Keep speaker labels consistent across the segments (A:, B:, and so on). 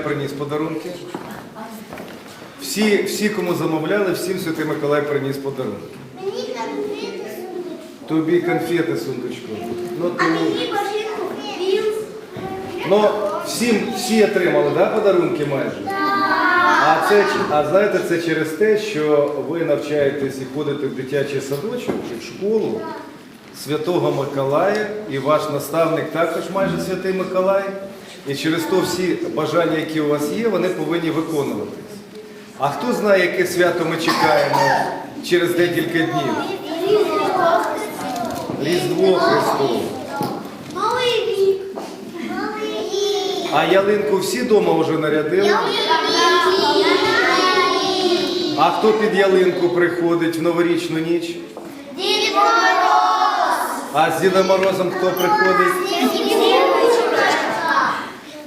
A: приніс подарунки. Всі, всі, кому замовляли, всім Святий Миколай приніс подарунки.
B: Мені конфети сундучку.
A: Тобі конфети сундучку. Ну.
B: А мені бажинку білз.
A: Ну, всім, всі отримали, да, подарунки майже? А це а знаєте, це через те, що ви навчаєтесь і ходите в дитячий садочок чи в школу. Святого Миколая, і ваш наставник також майже Святий Миколай. І через то всі бажання, які у вас є, вони повинні виконуватись. А хто знає, яке свято ми чекаємо через декілька днів? Різдво Христове.
B: Новий рік.
A: А ялинку всі вдома вже нарядили? А хто під ялинку приходить в новорічну ніч?
B: Дід Мороз.
A: А з Дідом Морозом хто приходить?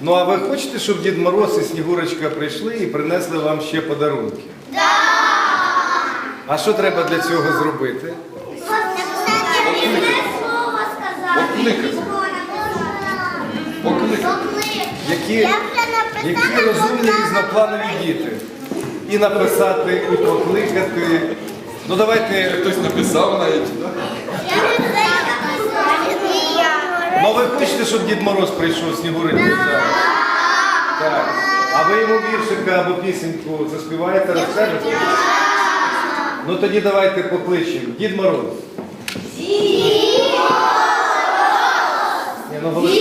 A: Ну а ви хочете, щоб Дід Мороз і Снігурочка прийшли і принесли вам ще подарунки? Так! А що треба для цього зробити?
B: Слово сказати.
C: Покликати. Покликати.
A: Які, які розумні різнопланові діти? І написати, і покликати. Ну давайте.
C: Хтось написав навіть. да?
B: Я не знаю, написати.
A: Ну ви хочете, щоб Дід Мороз прийшов Снігурочка? Так. Так. А ви йому віршика або пісеньку заспіваєте, розкажете? Ну тоді давайте покличемо. Дід Мороз. Ну, голос-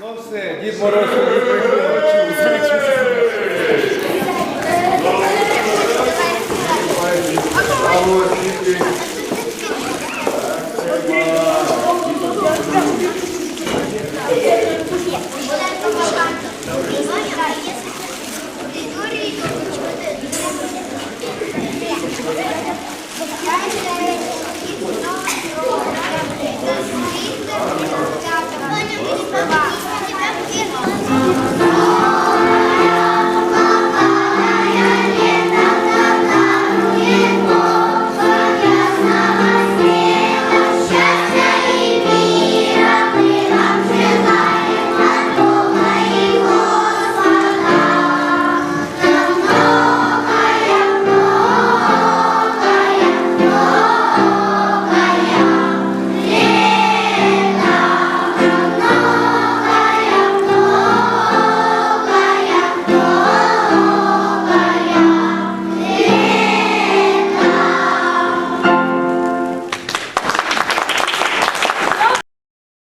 A: Ну все, Дід Мороз тоді приходить.